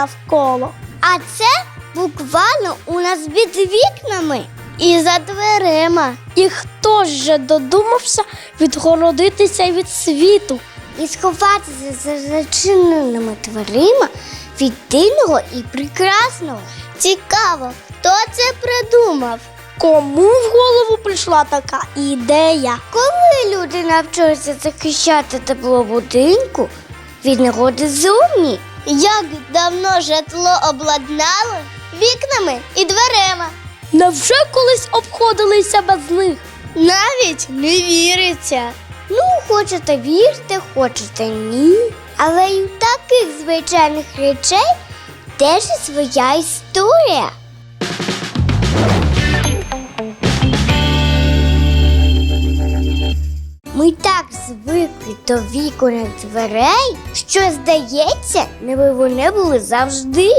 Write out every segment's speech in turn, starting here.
навколо. А це буквально у нас під вікнами і за дверима. І хто ж же додумався відгородитися від світу? І сховатися за зачиненими дверима від дивного і прекрасного. Цікаво, хто це придумав? Кому в голову прийшла така ідея? Коли люди навчилися захищати тепло будинку від негоди зовні, як давно житло обладнали вікнами і дверима. Невже колись обходилися без них? Навіть не віриться. Ну, хочете вірте, хочете ні. Але й у таких звичайних речей теж є своя історія. Ми так звикли до вікон дверей, що здається, ніби вони були завжди.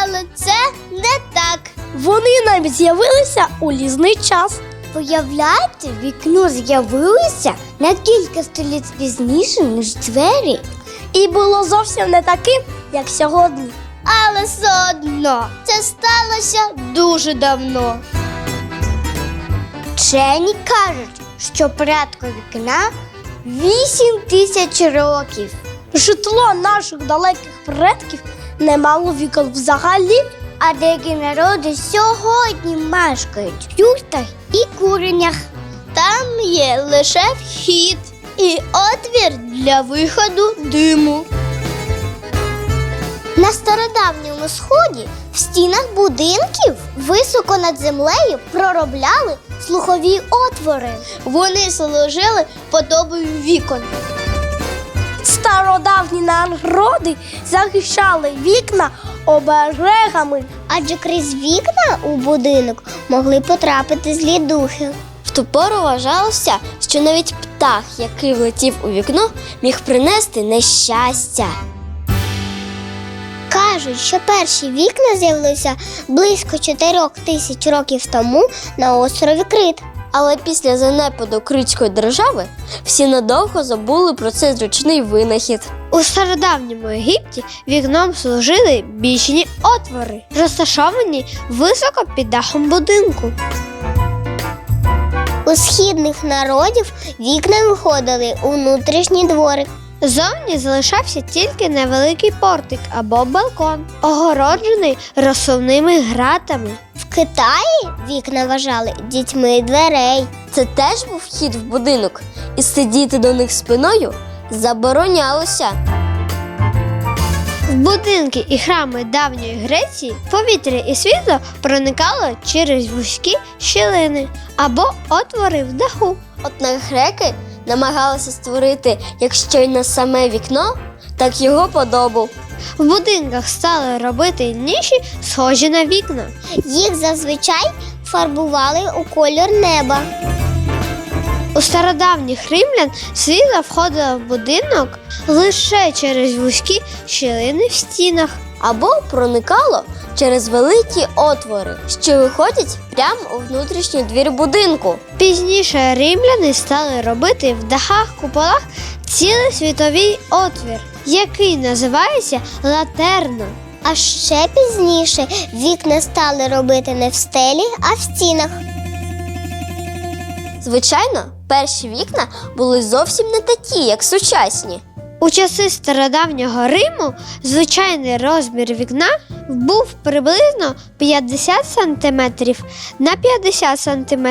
Але це не так. Вони навіть з'явилися у різний час. Виявляєте, вікно з'явилося на кілька століть пізніше, ніж двері. І було зовсім не таким, як сьогодні. Але все одно це сталося дуже давно. Вчені кажуть, що порядку вікна 8 тисяч років. Житло наших далеких предків не мало вікон взагалі. А деякі народи сьогодні мешкають в юртах і куренях. Там є лише вхід і отвір для виходу диму. На стародавньому сході в стінах будинків високо над землею проробляли слухові отвори. Вони служили подобою вікон. Стародавні народи захищали вікна оберегами. Адже крізь вікна у будинок могли потрапити злі духи. В ту пору вважалося, що навіть птах, який влетів у вікно, міг принести нещастя. Кажуть, що перші вікна з'явилися близько 4 тисяч років тому на острові Крит. Але після занепаду Критської держави всі надовго забули про цей зручний винахід. У стародавньому Єгипті вікном служили бічні отвори, розташовані високо під дахом будинку. У східних народів вікна виходили у внутрішній дворик. Зовні залишався тільки невеликий портик або балкон, огороджений розсувними гратами. В Китаї вікна вважали дітьми дверей. Це теж був вхід в будинок, і сидіти до них спиною заборонялося. В будинки і храми давньої Греції повітря і світло проникало через вузькі щілини або отвори в даху. Однак греки намагалися створити, якщо й не саме вікно, так його подобу. В будинках стали робити ніші, схожі на вікна. Їх зазвичай фарбували у колір неба. У стародавніх римлян світло входило в будинок лише через вузькі щілини в стінах. Або проникало через великі отвори, що виходять прямо у внутрішній двір будинку. Пізніше римляни стали робити в дахах куполах цілий світовий отвір, який називається латерна. А ще пізніше вікна стали робити не в стелі, а в стінах. Звичайно, перші вікна були зовсім не такі, як сучасні. У часи стародавнього Риму звичайний розмір вікна був приблизно 50 см на 50 см.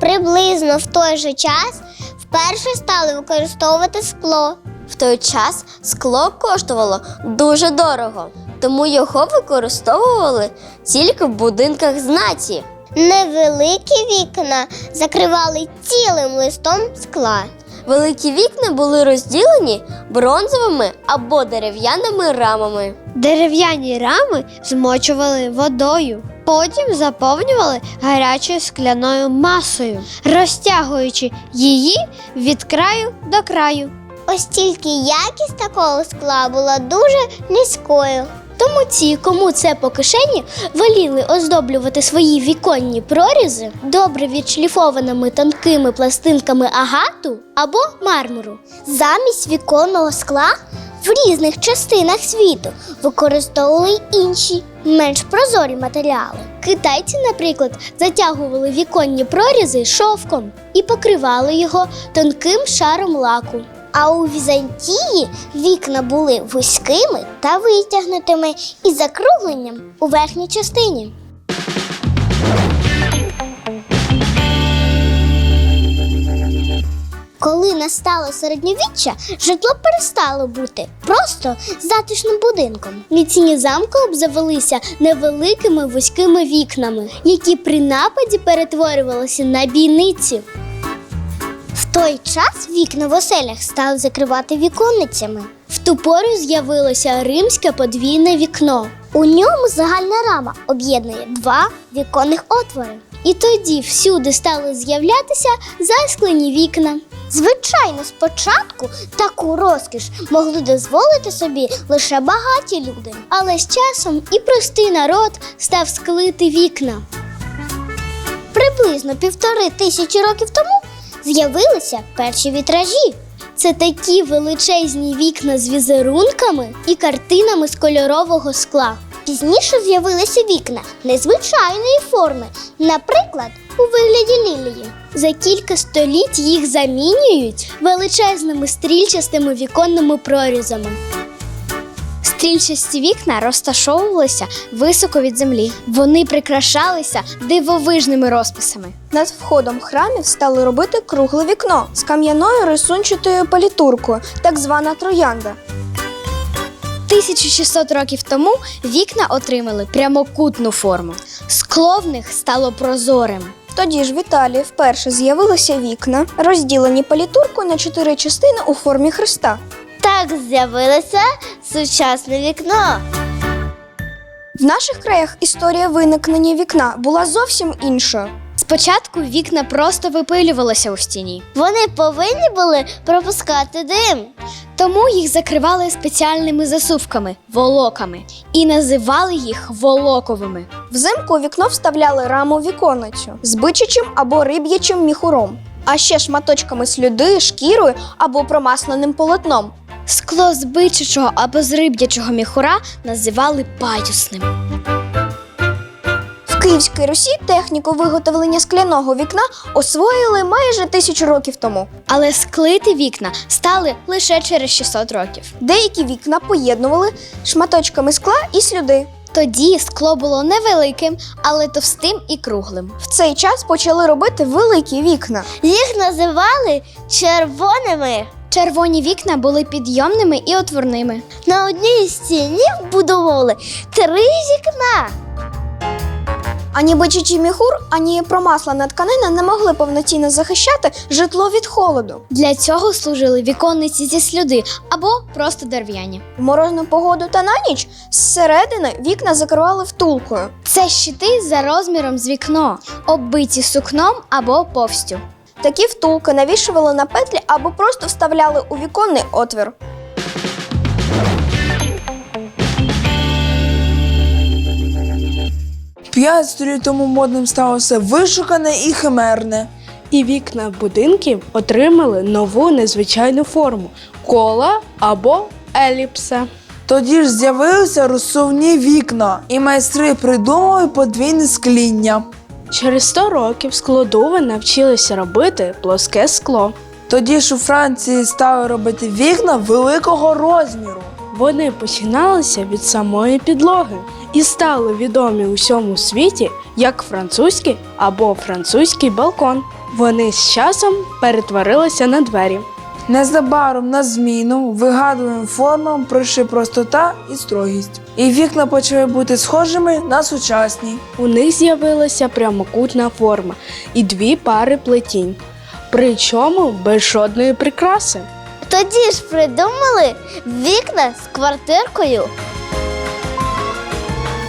Приблизно в той же час вперше стали використовувати скло. В той час скло коштувало дуже дорого, тому його використовували тільки в будинках знаті. Невеликі вікна закривали цілим листом скла. Великі вікна були розділені бронзовими або дерев'яними рамами. Дерев'яні рами змочували водою. Потім заповнювали гарячою скляною масою, розтягуючи її від краю до краю. Ось тільки якість такого скла була дуже низькою. Тому ті, кому це по кишені, воліли оздоблювати свої віконні прорізи добре відшліфованими тонкими пластинками агату або мармуру. Замість віконного скла в різних частинах світу використовували інші, менш прозорі матеріали. Китайці, наприклад, затягували віконні прорізи шовком і покривали його тонким шаром лаку. А у Візантії вікна були вузькими та витягнутими із закругленням у верхній частині. Коли настало середньовіччя, житло перестало бути просто затишним будинком. Міцні замки обзавелися невеликими вузькими вікнами, які при нападі перетворювалися на бійниці. В той час вікна в оселях стали закривати віконницями. В ту пору з'явилося римське подвійне вікно. У ньому загальна рама об'єднує два віконних отвори. І тоді всюди стали з'являтися засклені вікна. Звичайно, спочатку таку розкіш могли дозволити собі лише багаті люди, але з часом і простий народ став склити вікна. Приблизно півтори тисячі років тому з'явилися перші вітражі. Це такі величезні вікна з візерунками і картинами з кольорового скла. Пізніше з'явилися вікна незвичайної форми, наприклад, у вигляді лілії. За кілька століть їх замінюють величезними стрільчастими віконними прорізами. Стрільчасті вікна розташовувалися високо від землі. Вони прикрашалися дивовижними розписами. Над входом храмів стали робити кругле вікно з кам'яною рисунчатою палітуркою, так звана троянда. 1600 років тому вікна отримали прямокутну форму. Скло в них стало прозорим. Тоді ж в Італії вперше з'явилися вікна, розділені палітуркою на чотири частини у формі хреста. Так з'явилося сучасне вікно. В наших краях історія виникнення вікна була зовсім іншою. Спочатку вікна просто випилювалися у стіні, Вони повинні були пропускати дим. тому їх закривали спеціальними засувками волоками і називали їх волоковими. Взимку у вікно вставляли раму віконницю з бичачим або риб'ячим міхуром, а ще шматочками слюди, шкірою або промасленим полотном. Скло з бичачого або з риб'ячого міхура називали паюсним. В Київській Русі техніку виготовлення скляного вікна освоїли майже тисячу років тому. Але склити вікна стали лише через 600 років. Деякі вікна поєднували шматочками скла і слюди. Тоді скло було невеликим, але товстим і круглим. В цей час почали робити великі вікна. Їх називали червоними. Червоні вікна були підйомними і отворними. На одній стіні вбудовували три вікна. Ані бичачий міхур, ані промаслена тканина не могли повноцінно захищати житло від холоду. Для цього служили віконниці зі слюди або просто дерев'яні. В морозну погоду та на ніч зсередини вікна закривали втулкою. Це щити за розміром з вікно, оббиті сукном або повстю. Такі втулки навішували на петлі або просто вставляли у віконний отвір. П'ять століть тому модним стало все вишукане і химерне. І вікна будинків отримали нову незвичайну форму кола або еліпса. Тоді ж з'явилися розсувні вікна, і майстри придумали подвійне скління. Через 100 років складови навчилися робити плоске скло. Тоді ж у Франції стали робити вікна великого розміру. Вони починалися від самої підлоги і стали відомі у всьому світі як французький або французький балкон. Вони з часом перетворилися на двері. Незабаром на зміну вигадуваним формам прийшли простота і строгість. І вікна почали бути схожими на сучасні. У них з'явилася прямокутна форма і дві пари плетінь, причому без жодної прикраси. Тоді ж придумали вікна з квартиркою.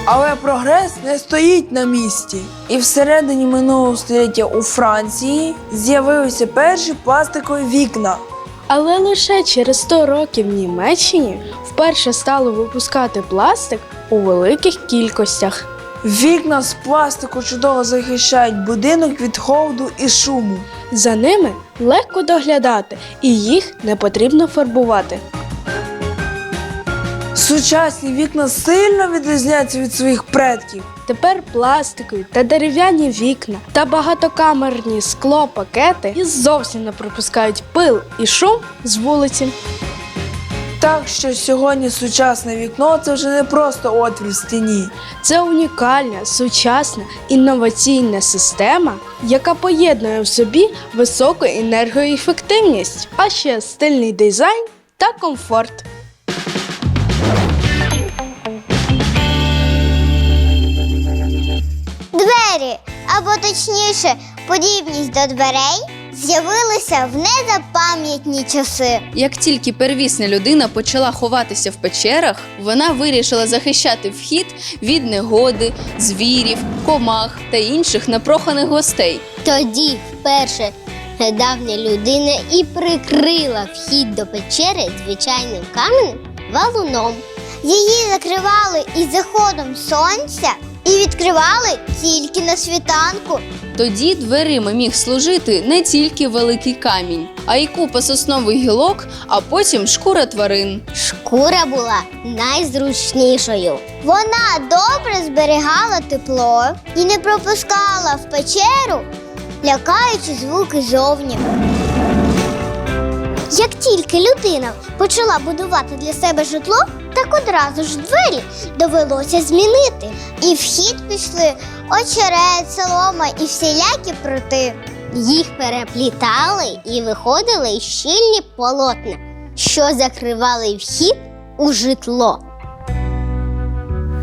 Але прогрес не стоїть на місці. І всередині минулого століття у Франції з'явилися перші пластикові вікна. Але лише через 100 років в Німеччині вперше стали випускати пластик у великих кількостях. Вікна з пластику чудово захищають будинок від холоду і шуму. За ними легко доглядати і їх не потрібно фарбувати. Сучасні вікна сильно відрізняються від своїх предків. Тепер пластикові та дерев'яні вікна та багатокамерні склопакети і зовсім не пропускають пил і шум з вулиці. Так що сьогодні сучасне вікно це вже не просто отвір в стіні. Це унікальна, сучасна, інноваційна система, яка поєднує в собі високу енергоефективність, а ще стильний дизайн та комфорт. Двері, або точніше, подібність до дверей, з'явилися в незапам'ятні часи. Як тільки первісна людина почала ховатися в печерах, вона вирішила захищати вхід від негоди, звірів, комах та інших непроханих гостей. Тоді вперше недавня людина і прикрила вхід до печери звичайним каменем валуном. Її закривали із заходом сонця і відкривали тільки на світанку. Тоді дверима міг служити не тільки великий камінь, а й купа соснових гілок, а потім шкура тварин. Шкура була найзручнішою. Вона добре зберігала тепло і не пропускала в печеру, лякаючи звуки зовні. Як тільки людина почала будувати для себе житло, так одразу ж двері довелося змінити. І в хід пішли очерет, солома і всілякі прути. Їх переплітали і виходили щільні полотна, що закривали вхід у житло.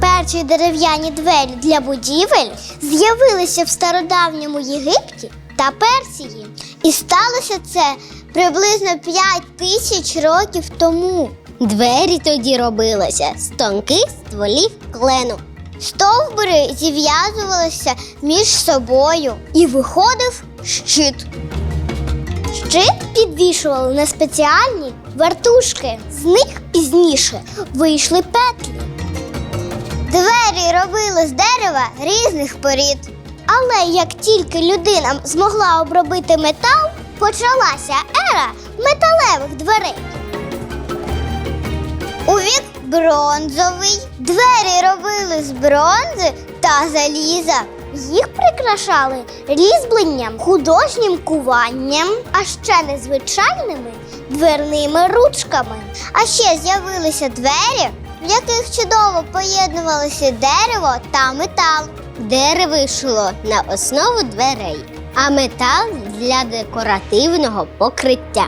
Перші дерев'яні двері для будівель з'явилися в стародавньому Єгипті та Персії. І сталося це приблизно 5 тисяч років тому. Двері тоді робилися з тонких стволів клену. Стовбури зів'язувалися між собою і виходив щит. Щит підвішували на спеціальні вартушки. З них пізніше вийшли петлі. Двері робили з дерева різних порід. Але як тільки людина змогла обробити метал, почалася ера металевих дверей. У вік бронзовий двері робили з бронзи та заліза. Їх прикрашали різьбленням, художнім куванням, а ще незвичайними дверними ручками. А ще з'явилися двері, в яких чудово поєднувалися дерево та метал. Дерево йшло на основу дверей, а метал для декоративного покриття.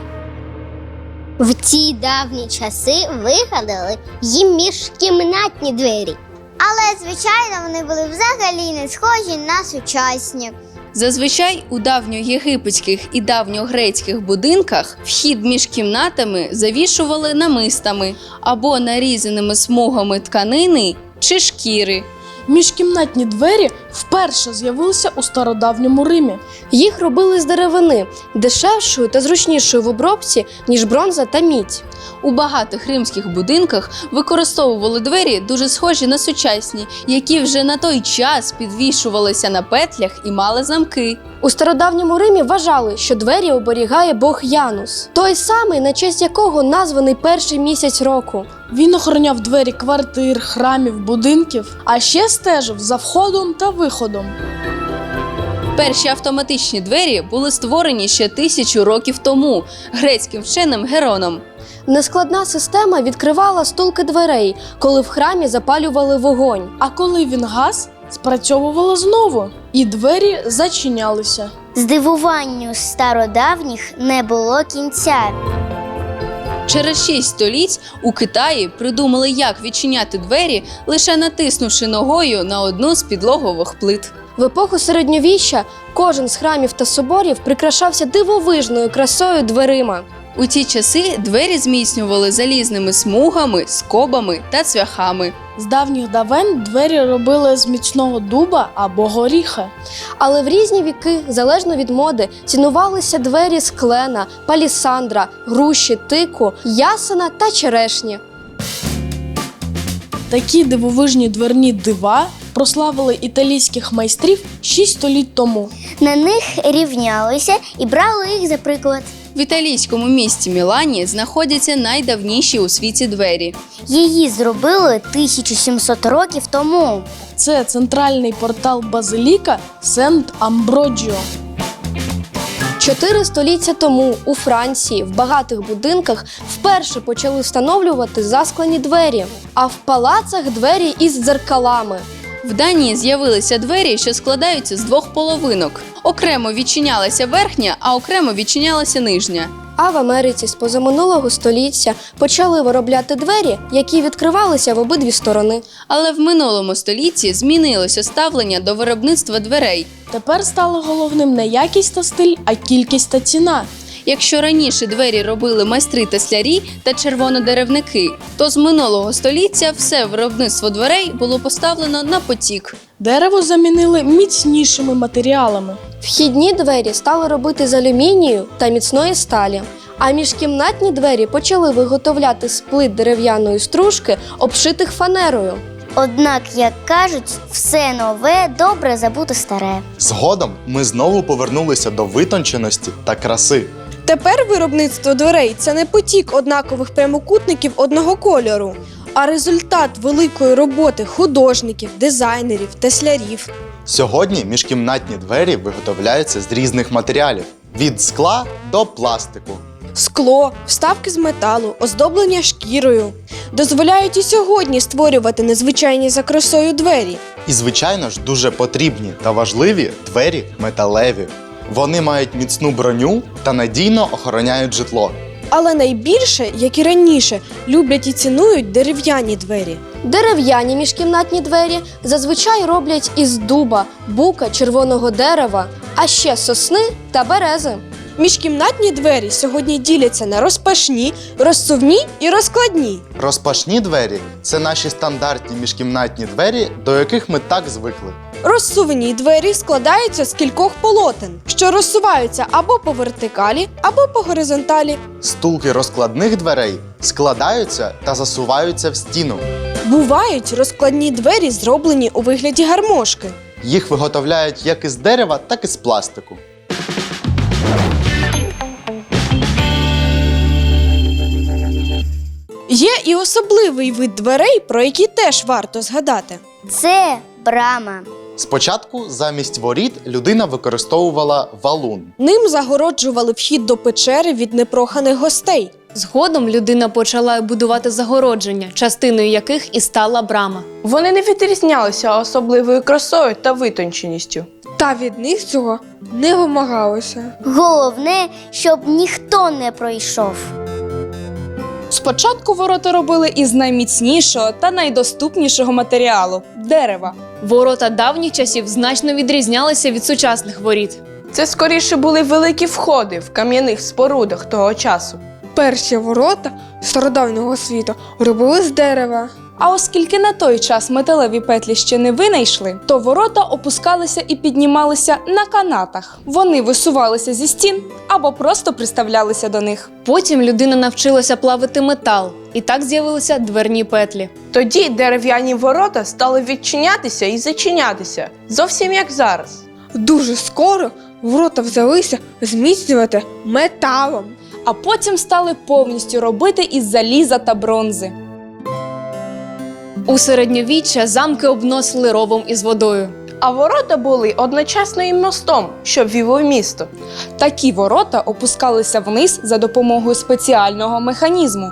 В ті давні часи вигадали їм міжкімнатні двері. Але, звичайно, вони були взагалі не схожі на сучасні. Зазвичай у давньоєгипетських і давньогрецьких будинках вхід між кімнатами завішували намистами або нарізаними смугами тканини чи шкіри. Міжкімнатні двері вперше з'явилися у стародавньому Римі. Їх робили з деревини, дешевшою та зручнішою в обробці, ніж бронза та мідь. У багатих римських будинках використовували двері дуже схожі на сучасні, які вже на той час підвішувалися на петлях і мали замки. У стародавньому Римі вважали, що двері оберігає Бог Янус, той самий, на честь якого названий перший місяць року. Він охороняв двері квартир, храмів, будинків, а ще стежив за входом та виходом. Перші автоматичні двері були створені ще тисячу років тому грецьким вченим Героном. Нескладна система відкривала стулки дверей, коли в храмі запалювали вогонь. А коли він гас, спрацьовувало знову, і двері зачинялися. Здивуванню стародавніх не було кінця. Через шість століть у Китаї придумали, як відчиняти двері, лише натиснувши ногою на одну з підлогових плит. В епоху середньовіща кожен з храмів та соборів прикрашався дивовижною красою дверима. У ті часи двері зміцнювали залізними смугами, скобами та цвяхами. З давніх давен двері робили з міцного дуба або горіха. Але в різні віки, залежно від моди, цінувалися двері з клена, палісандра, груші, тику, ясена та черешні. Такі дивовижні дверні дива прославили італійських майстрів шість століть тому. На них рівнялися і брали їх за приклад. В італійському місті Мілані знаходяться найдавніші у світі двері. Її зробили 1700 років тому. Це центральний портал Базиліка Сент Амброджіо. Чотири століття тому у Франції в багатих будинках вперше почали встановлювати засклені двері, а в палацах двері із дзеркалами. В Данії з'явилися двері, що складаються з двох половинок. Окремо відчинялася верхня, а окремо відчинялася нижня. А в Америці з позаминулого століття почали виробляти двері, які відкривалися в обидві сторони. Але в минулому столітті змінилося ставлення до виробництва дверей. Тепер стало головним не якість та стиль, а кількість та ціна. Якщо раніше двері робили майстри теслярі та червонодеревники, то з минулого століття все виробництво дверей було поставлено на потік. Дерево замінили міцнішими матеріалами. Вхідні двері стали робити з алюмінію та міцної сталі. А міжкімнатні двері почали виготовляти з плит дерев'яної стружки, обшитих фанерою. Однак, як кажуть, все нове добре забути старе. Згодом ми знову повернулися до витонченості та краси. Тепер виробництво дверей це не потік однакових прямокутників одного кольору, а результат великої роботи художників, дизайнерів, теслярів. Сьогодні міжкімнатні двері виготовляються з різних матеріалів від скла до пластику. Скло, вставки з металу, оздоблення шкірою дозволяють і сьогодні створювати незвичайні за красою двері. І, звичайно ж, дуже потрібні та важливі двері металеві. Вони мають міцну броню та надійно охороняють житло. Але найбільше, як і раніше, люблять і цінують дерев'яні двері. Дерев'яні міжкімнатні двері зазвичай роблять із дуба, бука, червоного дерева, а ще сосни та берези. Міжкімнатні двері сьогодні діляться на розпашні, розсувні і розкладні. Розпашні двері це наші стандартні міжкімнатні двері, до яких ми так звикли. Розсувні двері складаються з кількох полотен, що розсуваються або по вертикалі, або по горизонталі. Стулки розкладних дверей складаються та засуваються в стіну. Бувають розкладні двері, зроблені у вигляді гармошки. Їх виготовляють як із дерева, так і з пластику. Є і особливий вид дверей, про які теж варто згадати. Це брама. Спочатку замість воріт людина використовувала валун. Ним загороджували вхід до печери від непроханих гостей. Згодом людина почала будувати загородження, частиною яких і стала брама. Вони не відрізнялися особливою красою та витонченістю. Та від них цього не вимагалося. Головне, щоб ніхто не пройшов. Спочатку ворота робили із найміцнішого та найдоступнішого матеріалу дерева. Ворота давніх часів значно відрізнялися від сучасних воріт. Це скоріше були великі входи в кам'яних спорудах того часу. Перші ворота стародавнього світу робили з дерева. А оскільки на той час металеві петлі ще не винайшли, то ворота опускалися і піднімалися на канатах. Вони висувалися зі стін або просто приставлялися до них. Потім людина навчилася плавити метал, і так з'явилися дверні петлі. Тоді дерев'яні ворота стали відчинятися і зачинятися, зовсім як зараз. Дуже скоро ворота взялися зміцнювати металом. А потім стали повністю робити із заліза та бронзи. У середньовіччя замки обносили ровом із водою. А ворота були одночасно і мостом, що вів у місто. Такі ворота опускалися вниз за допомогою спеціального механізму.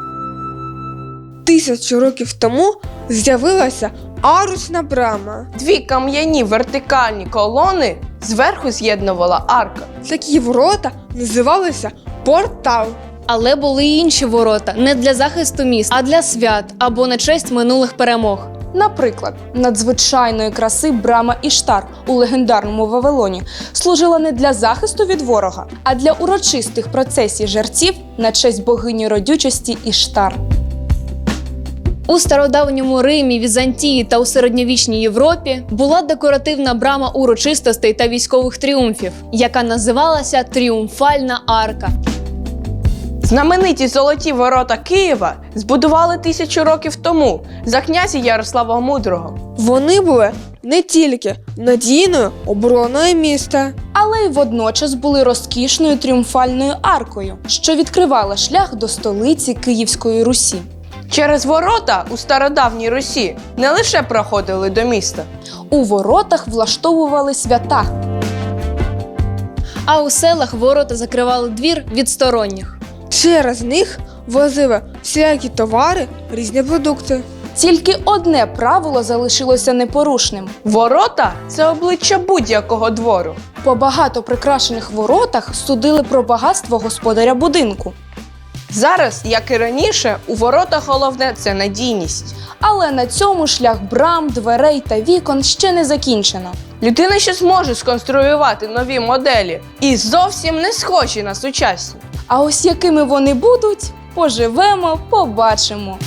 Тисячу років тому з'явилася арусна брама. Дві кам'яні вертикальні колони зверху з'єднувала арка. Такі ворота називалися портал. Але були й інші ворота не для захисту міст, а для свят або на честь минулих перемог. Наприклад, надзвичайної краси брама Іштар у легендарному Вавилоні служила не для захисту від ворога, а для урочистих процесій жерців на честь богині родючості Іштар. У стародавньому Римі, Візантії та у середньовічній Європі була декоративна брама урочистостей та військових тріумфів, яка називалася Тріумфальна арка. Знамениті золоті ворота Києва збудували тисячу років тому за князя Ярослава Мудрого. Вони були не тільки надійною обороною міста, Але й водночас були розкішною тріумфальною аркою, що відкривала шлях до столиці Київської Русі. Через ворота у стародавній Русі не лише проходили до міста. У воротах влаштовували свята. А у селах ворота закривали двір від сторонніх. Через них возили всякі товари, різні продукти. Тільки одне правило залишилося непорушним. Ворота це обличчя будь-якого двору. По багато прикрашених воротах судили про багатство господаря будинку. Зараз, як і раніше, у воротах головне це надійність. Але на цьому шлях брам, дверей та вікон ще не закінчено. Людина ще зможе сконструювати нові моделі і зовсім не схожі на сучасні. А ось якими вони будуть, поживемо, побачимо.